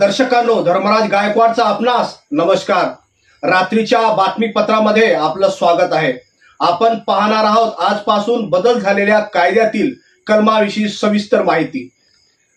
दर्शकांनो धर्मराज गायकवाडचा आपणास नमस्कार. रात्रीच्या बातमीपत्रामध्ये आपलं स्वागत आहे. आपण पाहणार आहोत आजपासून बदल झालेल्या कायद्यातील कलमाविषयी सविस्तर माहिती.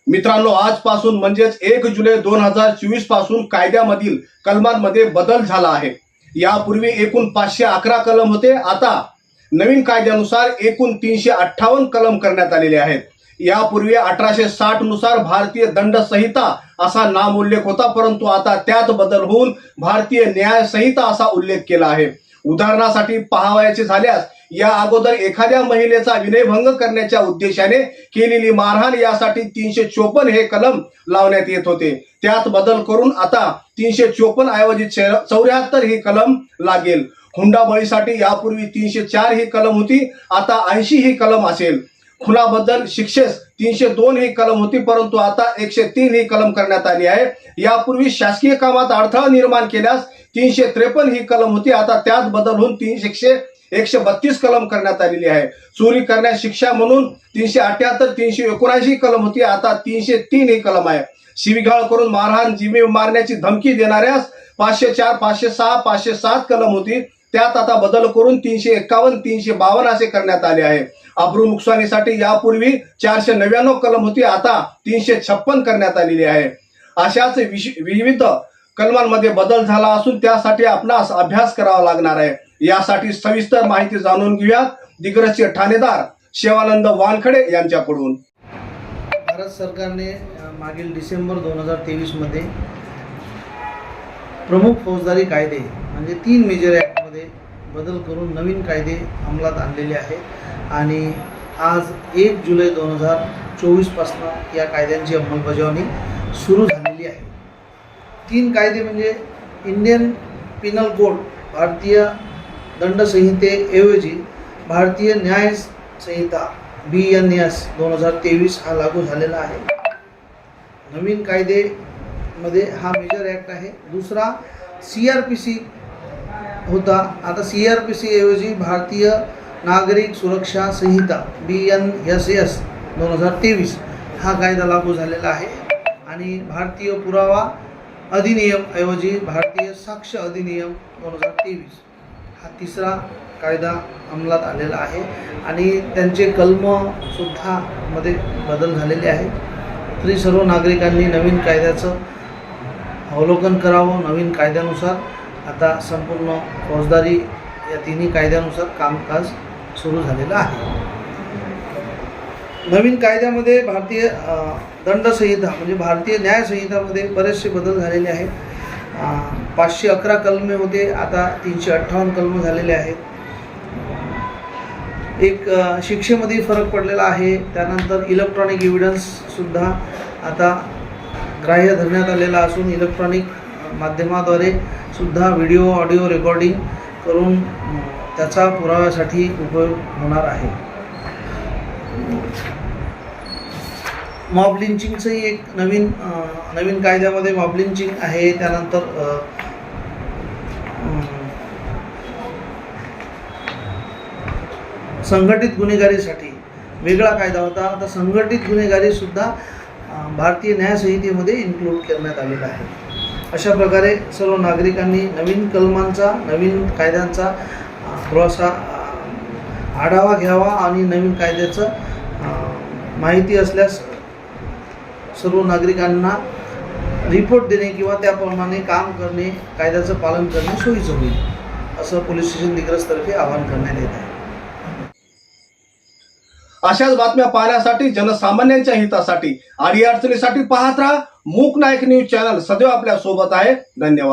मित्रांनो आजपासून म्हणजेच एक जुलै दोन हजार चोवीसपासून कायद्यामधील कलमांमध्ये बदल झाला आहे. यापूर्वी एकूण पाचशे अकरा कलम होते. आता नवीन कायद्यानुसार एकूण तीनशे अठ्ठावन्न कलम करण्यात आलेले आहेत. यापूर्वी अठराशे साठनुसार भारतीय दंड संहिता असा नाम उल्लेख होता परंतु आता त्यात बदल होऊन भारतीय न्याय संहिता असा उल्लेख केला आहे. उदाहरणासाठी पाहावयाचे झाल्यास या अगोदर एखाद्या महिलेचा विनयभंग करण्याच्या उद्देशाने केलेली मारहाण यासाठी तीनशे चोपन्न हे कलम लावण्यात येत होते. त्यात बदल करून आता तीनशे चोपन्न ऐवजी चौऱ्याहत्तर ही कलम लागेल. हुंडाबळीसाठी यापूर्वी तीनशे चार ही कलम होती आता ऐंशी ही कलम असेल. खुनाबद्दल शिक्षेस तीनशे दोन ही कलम होती परंतु आता एकशे तीन ही कलम करण्यात आली आहे. यापूर्वी शासकीय कामात अडथळा निर्माण केल्यास तीनशे त्रेपन्न ही कलम होती आता त्यात बदल होऊन तीनशे एकशे बत्तीस कलम करण्यात आलेली आहे. चोरी करण्यास शिक्षा म्हणून तीनशे अठ्याहत्तर तीनशे एकोणऐंशी कलम होती आता तीनशे तीन ही कलम आहे. शिवीगाळ करून मारहाण जिमे मारण्याची धमकी देणाऱ्यास पाचशे चार पाचशे सहा पाचशे सात कलम होती. त्यात आता बदल करून तीनशे एक्कावन्न तीनशे बावन्न असे करण्यात आले आहे. अब्रू नुकसानीसाठी यापूर्वी चारशे नव्याण्णव कलम होती आता तीनशे छप्पन करण्यात आलेली आहे. अशाच विविध कलमांमध्ये बदल झाला असून त्यासाठी आपणास अभ्यास करावा लागणार आहे. यासाठी सविस्तर माहिती जाणून घेऊयात दिग्रजचे ठाणेदार शिवानंद वानखडे यांच्याकडून. भारत सरकारने मागील डिसेंबर दोन हजार तेवीसमध्ये प्रमुख फौजदारी कायदे म्हणजे तीन मेजर कायद्यामध्ये बदल करून नवीन कायदे अंमलात आणलेले आहेत आणि आज एक जुलै दोन हजार चोवीसपासनं या कायद्यांची अंमलबजावणी सुरू झालेली आहे. तीन कायदे म्हणजे इंडियन पिनल कोड भारतीय दंडसंहितेऐवजी भारतीय न्याय संहिता बी एन एस दोन हजार तेवीस हा लागू झालेला आहे. नवीन कायदेमध्ये हा मेजर ॲक्ट आहे. दुसरा सी आर पी सी होता. आता सी आर पी सी ऐवजी भारतीय नागरिक सुरक्षा संहिता बी एन एस एस दोन हजार तेवीस हा कायदा लागू झालेला आहे. आणि भारतीय पुरावा अधिनियम ऐवजी भारतीय साक्ष अधिनियम दोन हजार तेवीस हा तिसरा कायदा अंमलात आलेला आहे. आणि त्यांचे कलमसुद्धा मध्ये बदल झालेले आहेत. तरी सर्व नागरिकांनी नवीन कायद्याचं अवलोकन करावं. नवीन कायद्यानुसार आता संपूर्ण फौजदारी या तिन्ही कायद्यानुसार कामकाज सुरू झालेलं आहे. नवीन कायद्यामध्ये भारतीय दंडसंहिता म्हणजे भारतीय न्यायसंहितामध्ये बरेचसे बदल झालेले आहेत. पाचशे अकरा कलमे होते आता तीनशे अठ्ठावन्न कलम झालेले आहेत. एक शिक्षेमध्ये फरक पडलेला आहे त्यानंतर इलेक्ट्रॉनिक एव्हिडन्ससुद्धा आता ग्राह्य धरण्यात आलेला असून इलेक्ट्रॉनिक माध्यमाद्वारे सुद्धा व्हिडिओ ऑडिओ रेकॉर्डिंग करून त्याचा पुराव्यासाठी उपयोग होणार आहे. मॉब लिंचिंगचंही एक नवीन नवीन कायद्यामध्ये मॉब लिंचिंग आहे. त्यानंतर संघटित गुन्हेगारीसाठी वेगळा कायदा होता. आता संघटित गुन्हेगारीसुद्धा भारतीय न्यायसंहितेमध्ये इन्क्लूड करण्यात आलेला आहे. अशा प्रकारे सर्व नागरिकांनी नवीन कलमांचा नवीन कायद्यांचा थोडासा आढावा घ्यावा आणि नवीन कायद्याचं माहिती असल्यास सर्व नागरिकांना रिपोर्ट देणे किंवा त्याप्रमाणे काम करणे कायद्याचं पालन करणे सोयीचं होईल असं पोलीस स्टेशन दिग्रजतर्फे आवाहन करण्यात येत आहे. अशाच बातम्या पाहण्यासाठी जनसामान्यांच्या हितासाठी आणि अडचणीसाठी पाहत राहा. मूक नायक न्यूज चॅनल सदैव आपल्यासोबत आहे. धन्यवाद.